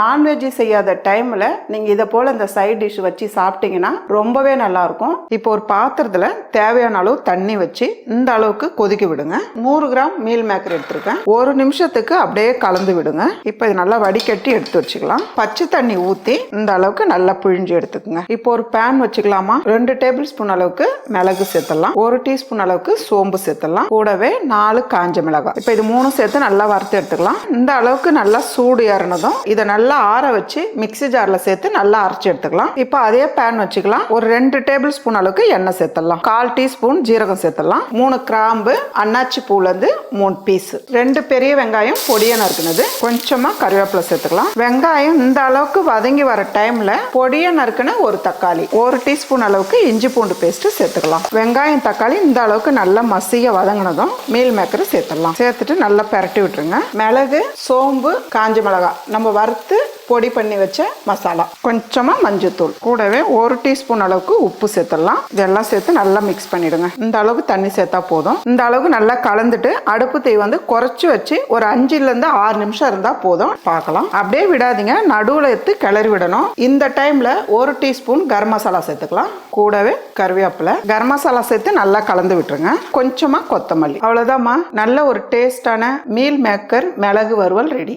Non veg செய்யாத டைமில் நீங்கள் இதை போல் இந்த சைட் டிஷ் வச்சு சாப்பிட்டீங்கன்னா ரொம்பவே நல்லாயிருக்கும். இப்போ ஒரு பாத்திரத்தில் தேவையான அளவு தண்ணி வச்சு இந்த அளவுக்கு கொதிக்க விடுங்க. நூறு கிராம் மீல் மேக்கர் எடுத்திருக்கேன். ஒரு நிமிஷத்துக்கு அப்படியே கலந்து விடுங்க. இப்போ இது நல்லா வடிகட்டி எடுத்து வச்சுக்கலாம். பச்சை தண்ணி ஊற்றி இந்த அளவுக்கு நல்லா பிழிஞ்சு எடுத்துக்கோங்க. இப்போ ஒரு பேன் வச்சுக்கலாமா? ரெண்டு டேபிள் ஸ்பூன் அளவுக்கு மிளகு சேர்த்துடலாம். ஒரு டீஸ்பூன் அளவுக்கு சோம்பு சேர்த்துடலாம். கூடவே நாலு காஞ்ச மிளகாய். இப்போ இது மூணும் சேர்த்து நல்லா வறுத்து எடுத்துக்கலாம். இந்த அளவுக்கு நல்லா சூடு ஏறினதும் இதை நல்லா நல்லா ஆற வச்சு மிக்ஸி ஜாரில் சேர்த்து நல்லா அரைச்சி எடுத்துக்கலாம். இப்போ அதே பேன் வச்சுக்கலாம். ஒரு ரெண்டு டேபிள் ஸ்பூன் அளவுக்கு எண்ணெய் சேர்த்துடலாம். கால் டீஸ்பூன் ஜீரகம் சேர்த்துடலாம். மூணு கிராம்பு அன்னாச்சி பூலேருந்து மூணு பீஸ் ரெண்டு பெரிய வெங்காயம் பொடியை நறுக்குனது. கொஞ்சமாக கருவேப்பிலை சேர்த்துக்கலாம். வெங்காயம் இந்த அளவுக்கு வதங்கி வர டைமில் பொடியை நறுக்குன ஒரு தக்காளி. ஒரு டீஸ்பூன் அளவுக்கு இஞ்சி பூண்டு பேஸ்ட் சேர்த்துக்கலாம். வெங்காயம் தக்காளி இந்த அளவுக்கு நல்லா மசிய வதங்கினதும் மீல் மேக்கரை சேர்த்துடலாம். சேர்த்துட்டு நல்லா பெரட்டி விட்டுருங்க. மிளகு சோம்பு காஞ்ச மிளகாய். நம்ம வறுத்து பொடி பண்ணி வச்ச மசாலா. கொஞ்சமா மஞ்சத்தூள் கூடவே ஒரு டீஸ்பூன் அளவுக்கு உப்பு சேர்த்துடலாம். இதெல்லாம் சேர்த்து நல்லா மிக்ஸ் பண்ணிடுங்க. இந்த அளவுக்கு தண்ணி சேர்த்தா போதும். இந்த அளவுக்கு நல்லா கலந்துட்டு அடுப்பு தீ வந்து குறைச்சி வச்சு ஒரு அஞ்சுல இருந்து ஆறு நிமிஷம் இருந்தா போதும். பார்க்கலாம். அப்படியே விடாதீங்க. நடுவுல எடுத்து கிளறி விடணும். இந்த டைம்ல ஒரு டீஸ்பூன் கரம் மசாலா சேர்த்துக்கலாம். கூடவே கருவேப்பிலை. கரம் மசாலா சேர்த்து நல்லா கலந்து விட்டுருங்க. கொஞ்சமா கொத்தமல்லி. அவ்வளோதாம்மா நல்ல ஒரு டேஸ்டான மீல் மேக்கர் மிளகு வறுவல் ரெடி